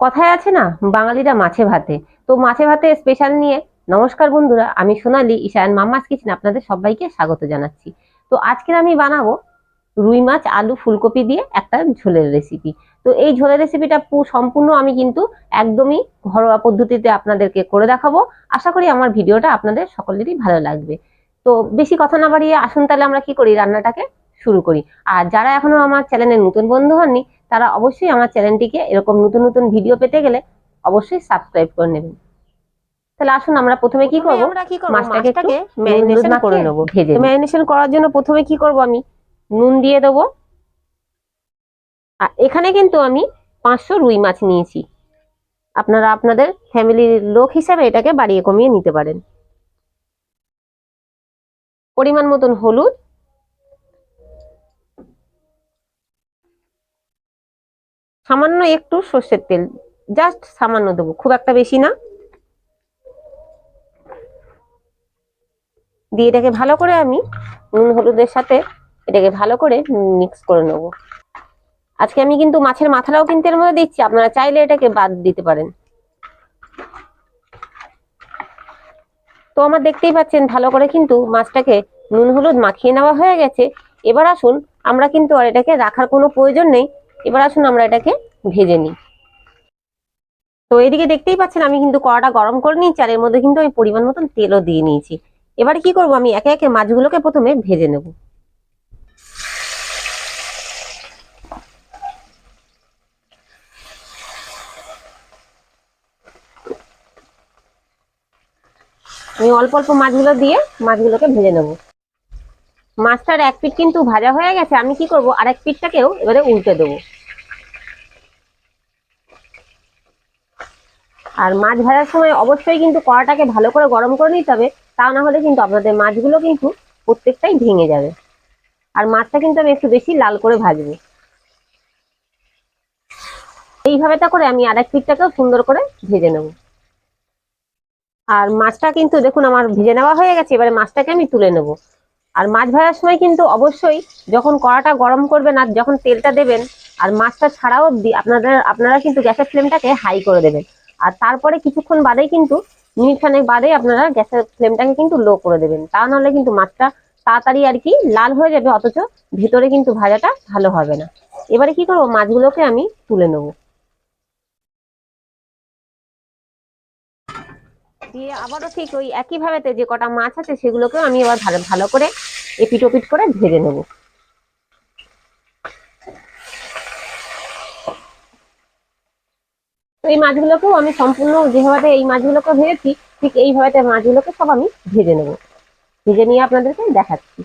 কথায় আছে না, বাঙালিরা মাছে ভাতে। তো মাছে ভাতে স্পেশাল নিয়ে, নমস্কার বন্ধুরা, আমি সোনালি, ঈশান মাম্মাস কিচেন আপনাদের সবাইকে স্বাগত জানাচ্ছি। তো আজকের আমি বানাবো রুই মাছ, আলু, ফুলকপি দিয়ে একটা ঝোলের রেসিপি তো এই ঝোলের রেসিপিটা সম্পূর্ণ আমি কিন্তু একদমই ঘরোয়া পদ্ধতিতে আপনাদেরকে করে দেখাবো। আশা করি আমার ভিডিওটা আপনাদের সকলেরই ভালো লাগবে। তো বেশি কথা না বাড়িয়ে আসুন তাহলে আমরা কি করি রান্নাটাকে? শুরু করি। আর যারা এখনও আমার চ্যানেলে নতুন বন্ধু হননি তারা অবশ্যই আমার চ্যানেলটিকে এরকম নতুন নতুন ভিডিও পেতে গেলে অবশ্যই সাবস্ক্রাইব করে নেবেন। তাহলে আসুন আমরা প্রথমে কি করব? মাছটাকে ম্যারিনেশন করে নেব। ভেজে ম্যারিনেশন করার জন্য প্রথমে কি করব আমি? নুন দিয়ে দেবো। আর এখানে কিন্তু আমি পাঁচশো রুই মাছ নিয়েছি। আপনারা আপনাদের ফ্যামিলির লোক হিসাবে এটাকে বাড়িয়ে কমিয়ে নিতে পারেন। পরিমাণ মতন হলুদ সামান্য একটু সর্ষের তেল জাস্ট সামান্য দেবো, খুব একটা বেশি না। দিয়ে এটাকে ভালো করে আমি নুন হলুদের সাথে এটাকে ভালো করে মিক্স করে নেব। আজকে আমি কিন্তু মাছের মাথাটাও কিন্তু এর মধ্যে দিচ্ছি, আপনারা চাইলে এটাকে বাদ দিতে পারেন। তো আমার দেখতেই পাচ্ছেন, ভালো করে কিন্তু মাছটাকে নুন হলুদ মাখিয়ে নেওয়া হয়ে গেছে। এবার আসুন, আমরা কিন্তু আর এটাকে রাখার কোনো প্রয়োজন নেই। এবার আসুন, আমরা এটাকে ভেজে নিই। তো এদিকে দেখতেই পাচ্ছেন আমি কিন্তু কড়াটা গরম করে নিয়েছি, আর এর মধ্যে কিন্তু আমি পরিমাণ মতন তেলও দিয়ে নিয়েছি। এবার কি করব, আমি একে একে মাছগুলোকে প্রথমে ভেজে নেব। আমি অল্প অল্প মাছগুলো দিয়ে মাছগুলোকে ভেজে নেব। মাছটার এক পিঠ কিন্তু ভাজা হয়ে গেছে, আমি কি করব আর এক পিঠটাকেও এবারে উল্টে দেবো। আর মাছ ভাজার সময় অবশ্যই কিন্তু কড়াটাকে ভালো করে গরম করে নিতে হবে, তা না হলে কিন্তু আপনাদের মাছগুলো কিন্তু প্রত্যেকটাই ভেঙে যাবে। আর মাছটা কিন্তু আমি একটু বেশি লাল করে ভাজবো। এইভাবে তা করে আমি আরেক পিঠটাকেও সুন্দর করে ভেজে নেব। আর মাছটা কিন্তু দেখুন আমার ভেজে নেওয়া হয়ে গেছে, এবারে মাছটাকে আমি তুলে নেব। আর মাছ ভাজার সময় কিন্তু অবশ্যই যখন কড়াটা গরম করবেন আর যখন তেলটা দেবেন, আর মাছটা ছাড়াও আপনাদের, আপনারা কিন্তু গ্যাসের ফ্লেমটাকে হাই করে দেবেন। আর তারপরে কিছুক্ষণ বাদেই কিন্তু মিনিট খানেক বাদেই আপনারা গ্যাসের ফ্লেমটাকে কিন্তু লো করে দেবেন। তা নাহলে কিন্তু মাছটা তাড়াতাড়ি আর কি লাল হয়ে যাবে, অথচ ভেতরে কিন্তু ভাজাটা ভালো হবে না। এবারে কি করব? মাছগুলোকে আমি তুলে নেব। দিয়ে আবারও ঠিক ওই একই ভাবেতে যে কটা মাছ আছে সেগুলোকেও আমি আবার ভালো ভালো করে এপিট ওপিট করে ভেজে নেব। তো এই মাছগুলোকেও আমি সম্পূর্ণ যেভাবে এই মাছগুলোকে ভেজেছি, ঠিক এইভাবে মাছগুলোকে সব আমি ভেজে নেব। ভেজে নিয়ে আপনাদেরকে দেখাচ্ছি।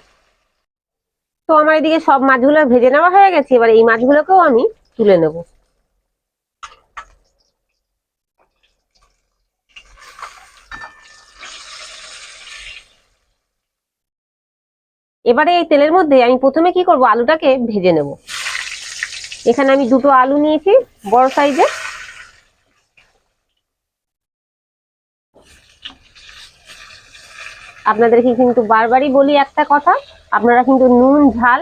তো আমার এদিকে সব মাছগুলো ভেজে নেওয়া হয়ে গেছে, এবার এই মাছগুলোকেও আমি তুলে নেব। এবারে এই তেলের মধ্যে আমি প্রথমে কি করব? আলুটাকে ভেজে নেব। এখানে আমি দুটো আলু নিয়েছি, বড় সাইজের। আপনাদেরকে কিন্তু বারবারই বলি একটা কথা, আপনারা কিন্তু নুন, ঝাল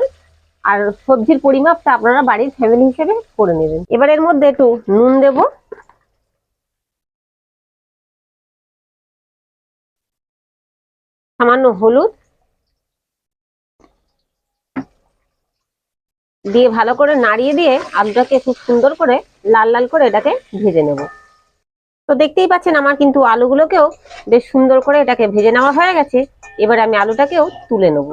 আর সবজির পরিমাপটা আপনারা বাড়ির ফ্যামিলি হিসেবে করে নেবেন। এবার এর মধ্যে একটু নুন দেব। সামান্য হলুদ দিয়ে ভালো করে নাড়িয়ে দিয়ে আলুটাকে খুব সুন্দর করে লাল লাল করে এটাকে ভেজে নেব। তো দেখতেই পাচ্ছেন আমার কিন্তু আলুগুলোকেও বেশ সুন্দর করে এটাকে ভেজে নেওয়া হয়ে গেছে। এবার আমি আলুটাকেও তুলে নেব।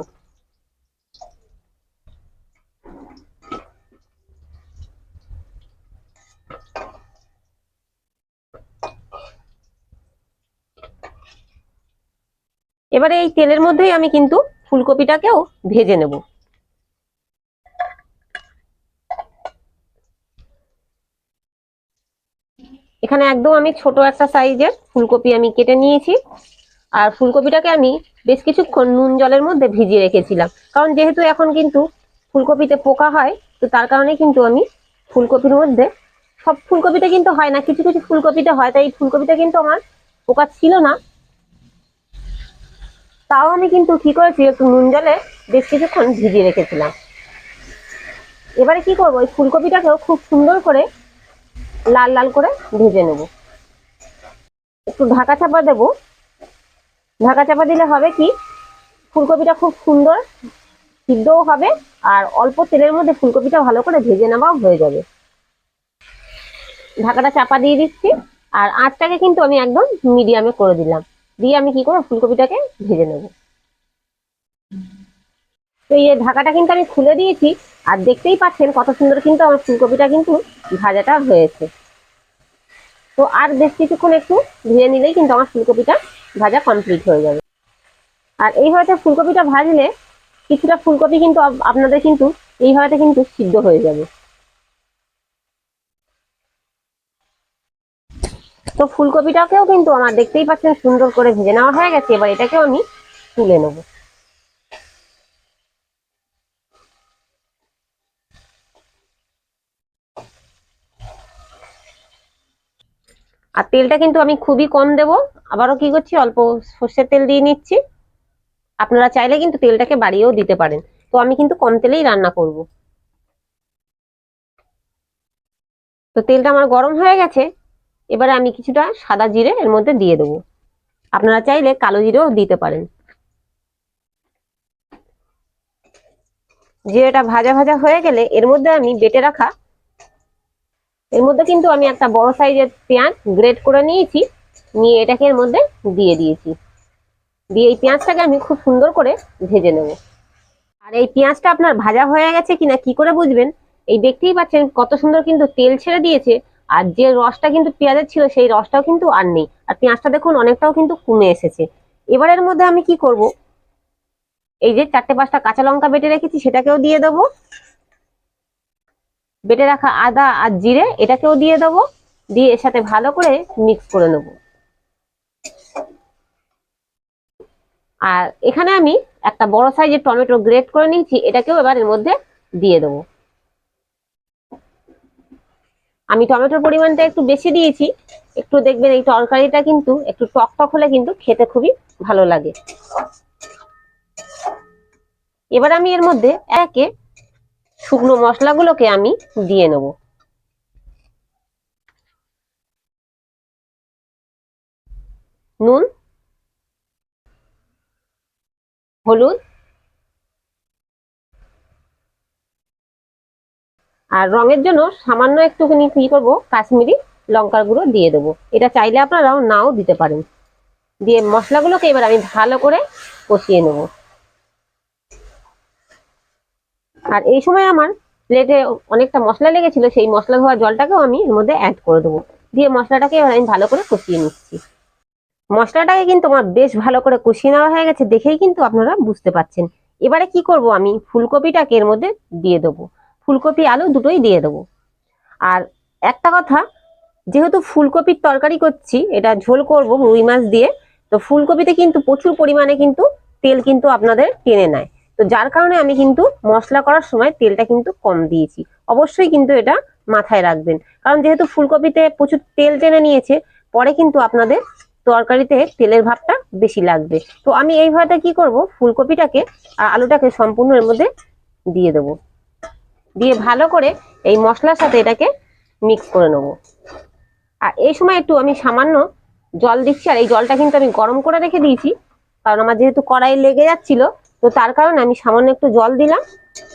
এবারে এই তেলের মধ্যেই আমি কিন্তু ফুলকপিটাকেও ভেজে নেব। এখানে একদম আমি ছোট একটা সাইজের ফুলকপি আমি কেটে নিয়েছি। আর ফুলকপিটাকে আমি বেশ কিছুক্ষণ নুন জলের মধ্যে ভিজিয়ে রেখেছিলাম। কারণ যেহেতু এখন কিন্তু ফুলকপিতে পোকা হয়, তো তার কারণে কিন্তু আমি ফুলকপির মধ্যে সব ফুলকপিতে কিন্তু হয় না, কিছু কিছু ফুলকপিতে হয়। তাই এই ফুলকপিতে কিন্তু আমার পোকা ছিল না। তাও আমি কিন্তু কি করেছি, একটু নুন জলে বেশ কিছুক্ষণ ভিজিয়ে রেখেছিলাম। এবারে কি করব, ওই ফুলকপিটাকেও খুব সুন্দর করে লাল লাল করে ভেজে নেব। একটু ঢাকা চাপা দেব। ঢাকা চাপা দিলে হবে কি, ফুলকপিটা খুব সুন্দর সিদ্ধও হবে আর অল্প তেলের মধ্যে ফুলকপিটা ভালো করে ভেজে নেওয়াও হয়ে যাবে। ঢাকাটা চাপা দিয়ে দিচ্ছি আর আঁচটাকে কিন্তু আমি একদম মিডিয়ামে করে দিলাম। দিয়ে আমি কি করব, ফুলকপিটাকে ভেজে নেব। তো এই ঢাকাটা কিন্তু আমি খুলে দিয়েছি, আর দেখতেই পাচ্ছেন কত সুন্দর কিন্তু আমার ফুলকপিটা কিন্তু ভাজাটা হয়েছে। তো আর বেশ কিছুক্ষণ একটু ভেজে নিলেই কিন্তু আমার ফুলকপিটা ভাজা কমপ্লিট হয়ে যাবে। আর এইভাবে ফুলকপিটা ভাজলে কিছুটা ফুলকপি কিন্তু আপনাদের কিন্তু এইভাবে কিন্তু সিদ্ধ হয়ে যাবে। তো ফুলকপিটাকেও কিন্তু আমার দেখতেই পাচ্ছেন সুন্দর করে ভেজে নেওয়া হয়ে গেছে, এবার এটাকেও আমি তুলে নেব। আর তেলটা কিন্তু আমি খুবই কম দেব। আবারও কি করছি, অল্প সর্ষের তেল দিয়ে নিচ্ছি। আপনারা চাইলে কিন্তু তেলটাকে বাড়িয়েও দিতে পারেন। তো আমি কিন্তু কম তেলেই রান্না করব। তো তেলটা আমার গরম হয়ে গেছে। এবারে আমি কিছুটা সাদা জিরে এর মধ্যে দিয়ে দেবো। আপনারা চাইলে কালো জিরেও দিতে পারেন। জিরেটা ভাজা ভাজা হয়ে গেলে এর মধ্যে আমি বেটে রাখা এর মধ্যে কিন্তু আমি একটা বড় সাইজের পেঁয়াজ গ্রেট করে নিয়েছি। নিয়ে এটাকে এর মধ্যে দিয়ে দিয়েছি। দিয়ে এই পেঁয়াজটাকে আমি খুব সুন্দর করে ভেজে নেব। আর এই পেঁয়াজটা আপনার ভাজা হয়ে গেছে কিনা কি করে বুঝবেন? এই দেখতেই পাচ্ছেন কত সুন্দর কিন্তু তেল ছেড়ে দিয়েছে। আর যে রসটা কিন্তু পেঁয়াজের ছিল, সেই রসটাও কিন্তু আর নেই। আর পেঁয়াজটা দেখুন, অনেকটাও কিন্তু কমে এসেছে। এবারের মধ্যে আমি কি করব? এই যে চারটে পাঁচটা কাঁচা লঙ্কা বেটে রেখেছি, সেটাকেও দিয়ে দেবো। বেটে রাখা আদা আর জিরে এটাকেও দিয়ে দেবো, দিয়ে এর সাথে ভালো করে মিক্স করে নেব। আর এখানে আমি একটা বড় সাইজের টমেটো গ্রেট করে নিয়েছি, এটাকেও এবার এর মধ্যে দিয়ে দেবো। আমি টমেটোর পরিমাণটা একটু বেশি দিয়েছি, একটু দেখবেন এই তরকারিটা কিন্তু একটু টক টক হলে কিন্তু খেতে খুবই ভালো লাগে। এবার আমি এর মধ্যে একে শুকনো মশলাগুলোকে আমি দিয়ে নেব। নুন, হলুদ, আর রঙের জন্য সামান্য একটুখানি কি করব, কাশ্মীরি লঙ্কার গুঁড়ো দিয়ে দেবো। এটা চাইলে আপনারাও নাও দিতে পারেন। দিয়ে মশলাগুলোকে এবার আমি ভালো করে কষিয়ে নেব। আর এই সময় আমার প্লেটে অনেকটা মশলা লেগেছিল, সেই মশলা ধোয়া জলটাকেও আমি এর মধ্যে অ্যাড করে দেবো। দিয়ে মশলাটাকে আমি ভালো করে কষিয়ে নিচ্ছি। মশলাটাকে কিন্তু আমার বেশ ভালো করে কষিয়ে নেওয়া হয়ে গেছে, দেখেই কিন্তু আপনারা বুঝতে পাচ্ছেন। এবারে কি করব আমি? ফুলকপিটাকে এর মধ্যে দিয়ে দেবো। ফুলকপি, আলু দুটোই দিয়ে দেবো। আর একটা কথা, যেহেতু ফুলকপির তরকারি করছি, এটা ঝোল করব রুই মাছ দিয়ে, তো ফুলকপিতে কিন্তু প্রচুর পরিমাণে কিন্তু তেল কিন্তু আপনাদের টেনে নেয়। তো যার কারণে আমি কিন্তু মশলা করার সময় তেলটা কিন্তু কম দিয়েছি। অবশ্যই কিন্তু এটা মাথায় রাখবেন। কারণ যেহেতু ফুলকপিতে প্রচুর তেল টেনে নিয়েছে, পরে কিন্তু আপনাদের তরকারিতে তেলের ভাবটা বেশি লাগবে। তো আমি এইভাবে কি করব? ফুলকপিটাকে আর আলুটাকে সম্পূর্ণ এর মধ্যে দিয়ে দেবো। দিয়ে ভালো করে এই মশলার সাথে এটাকে মিক্স করে নেব। আর এই সময় একটু আমি সামান্য জল দিচ্ছি, আর এই জলটা কিন্তু আমি গরম করে রেখে দিয়েছি। কারণ আমার যেহেতু কড়াই লেগে যাচ্ছিল তো তার কারণে আমি সামান্য একটু জল দিলাম,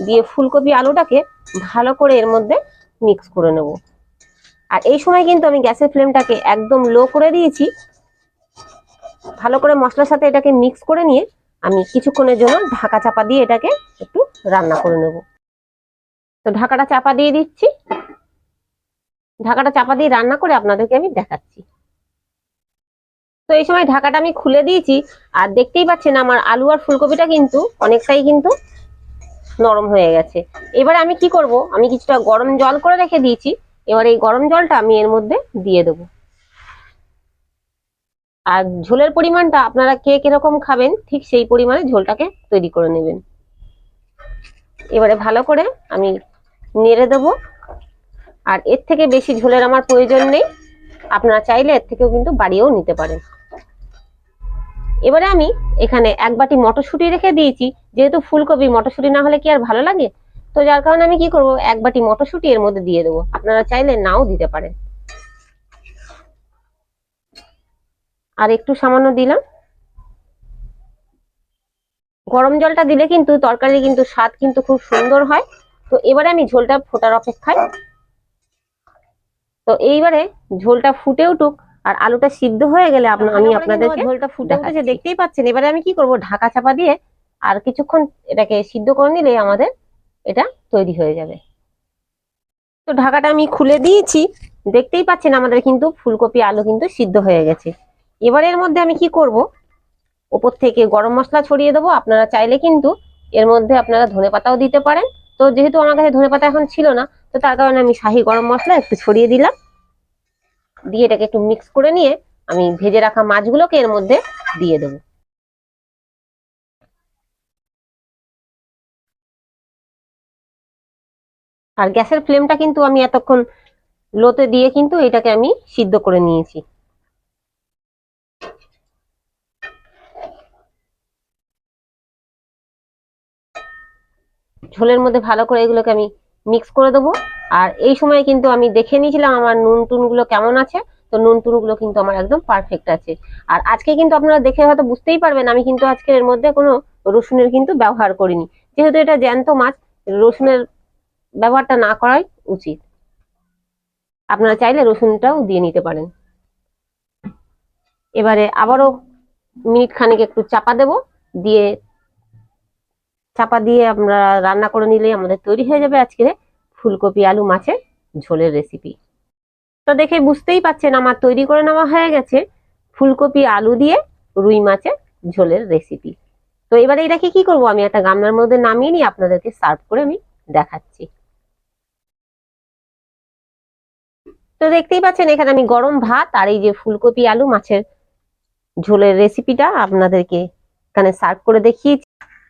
দিয়ে ফুলকপি আলুটাকে ভালো করে এর মধ্যে মিক্স করে নেব। আর এই সময় কিন্তু আমি গ্যাসের ফ্লেমটাকে একদম লো করে দিয়েছি। ভালো করে মশলার সাথে এটাকে মিক্স করে নিয়ে আমি কিছুক্ষণের জন্য ঢাকা চাপা দিয়ে এটাকে একটু রান্না করে নেব। তো ঢাকাটা চাপা দিয়ে দিচ্ছি। ঢাকাটা চাপা দিয়ে রান্না করে আপনাদেরকে আমি দেখাচ্ছি। তো এই সময় ঢাকাটা আমি খুলে দিয়েছি, আর দেখতেই পাচ্ছেন আমার আলু আর ফুলকপিটা কিন্তু অনেকটাই কিন্তু নরম হয়ে গেছে। এবার আমি কি করব? আমি কিছুটা গরম জল করে রেখে দিয়েছি, এবার এই গরম জলটা আমি এর মধ্যে দিয়ে দেবো। আর ঝোলের পরিমাণটা আপনারা কে কীরকম খাবেন, ঠিক সেই পরিমাণে ঝোলটাকে তৈরি করে নেবেন। এবারে ভালো করে আমি নেড়ে দেবো। আর এর থেকে বেশি ঝোলের আমার প্রয়োজন নেই। আপনারা চাইলে এর থেকেও কিন্তু বাড়িয়েও নিতে পারেন। এবারে আমি এখানে এক বাটি মটরশুঁটি রেখে দিয়েছি, যেহেতু ফুলকপি মটরশুঁটি না হলে কি আর ভালো লাগে? তো যার কারণে আমি কি করব, এক বাটি মটরশুঁটি এর মধ্যে দিয়ে দেবো। আপনারা চাইলে নাও দিতে পারেন। আর একটু সামান্য দিলাম। গরম জলটা দিলে কিন্তু তরকারি কিন্তু স্বাদ কিন্তু খুব সুন্দর হয়। তো এবারে আমি ঝোলটা ফোটার অপেক্ষায়। তো এইবারে ঝোলটা ফুটে উঠুক আর আলুটা সিদ্ধ হয়ে গেলে আমি আপনাদেরকে ঝোলটা ফুটে উঠেছে দেখতেই পাচ্ছেন। এবারে আমি কি করব? ঢাকা চাপা দিয়ে আর কিছুক্ষণ এটাকে সিদ্ধ করে নিলে আমাদের এটা তৈরি হয়ে যাবে। তো ঢাকাটা আমি খুলে দিয়েছি। দেখতেই পাচ্ছেন আমাদের কিন্তু ফুলকপি আলু কিন্তু সিদ্ধ হয়ে গেছে। এবারে এর মধ্যে আমি কি করব? ওপর থেকে গরম মশলা ছড়িয়ে দেবো। আপনারা চাইলে কিন্তু এর মধ্যে আপনারা ধনে পাতাও দিতে পারেন। তো যেহেতু আমার কাছে ধনে পাতা এখন ছিল না তো তার কারণে আমি শাহি গরম মশলা একটু ছড়িয়ে দিলাম। দিয়ে এটাকে একটু মিক্স করে নিয়ে আমি ভেজে রাখা মাছগুলোকে এর মধ্যে দিয়ে দেবো। আর গ্যাসের ফ্লেমটা কিন্তু আমি এতক্ষণ লোতে দিয়ে কিন্তু এটাকে আমি সিদ্ধ করে নিয়েছি। ঝোলের মধ্যে ভালো করে এগুলোকে আমি মিক্স করে দেবো। আর এই সময় কিন্তু আমি দেখে নিয়েছিলাম আমার নুন টুনগুলো কেমন আছে। তো নুন টুনগুলো কিন্তু আমার একদম পারফেক্ট আছে। আর আজকে কিন্তু আপনারা দেখে হয়তো বুঝতেই পারবেন, আমি কিন্তু আজকে এর মধ্যে কোনো রসুনের কিন্তু ব্যবহার করিনি। যেহেতু এটা জ্যান্ত মাছ, রসুনের ব্যবহারটা না করাই উচিত। আপনারা চাইলে রসুনটাও দিয়ে নিতে পারেন। এবারে আবারও মিনিট খানেক একটু চাপা দেব, দিয়ে চাপা দিয়ে আমরা রান্না করে নিলেই আমাদের তৈরি হয়ে যাবে আজকে ফুলকপি, আলু, মাছের ঝোলের রেসিপি তো দেখে বুঝতেই পাচ্ছেন আমার তৈরি করে নেওয়া হয়ে গেছে ফুলকপি, আলু দিয়ে রুই মাছের ঝোলের রেসিপি তো এবারে এটাকে কি করব? আমি একটা গামলার মধ্যে নামিয়ে নিয়ে আপনাদেরকে সার্ভ করে আমি দেখাচ্ছি। তো দেখতেই পাচ্ছেন এখানে আমি গরম ভাত আর এই যে ফুলকপি, আলু, মাছের ঝোলের রেসিপিটা আপনাদেরকে এখানে সার্ভ করে দেখিয়েছি।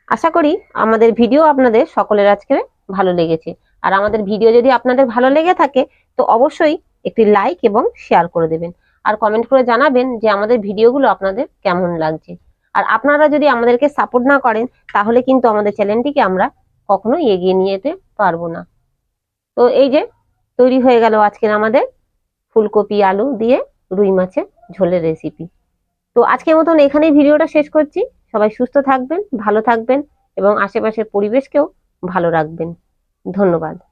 আশা করি আমাদের ভিডিও আপনাদের সকলের আজকে ভালো লেগেছে। আর আমাদের ভিডিও যদি আপনাদের ভালো লেগে থাকে, তো অবশ্যই একটি লাইক এবং শেয়ার করে দেবেন। আর কমেন্ট করে জানাবেন যে আমাদের ভিডিওগুলো আপনাদের কেমন লাগছে। আর আপনারা যদি আমাদেরকে সাপোর্ট না করেন, তাহলে কিন্তু আমাদের চ্যানেলটিকে আমরা কখনো এগিয়ে নিয়ে যেতে পারব না। তো এই যে, তৈরি হয়ে গেল আজকের আমাদের ফুলকপি আলু দিয়ে রুই মাছের ঝোলের রেসিপি তো আজকের মতন এখানেই ভিডিওটা শেষ করছি। সবাই সুস্থ থাকবেন, ভালো থাকবেন এবং আশেপাশের পরিবেশকেও ভালো রাখবেন। ধন্যবাদ।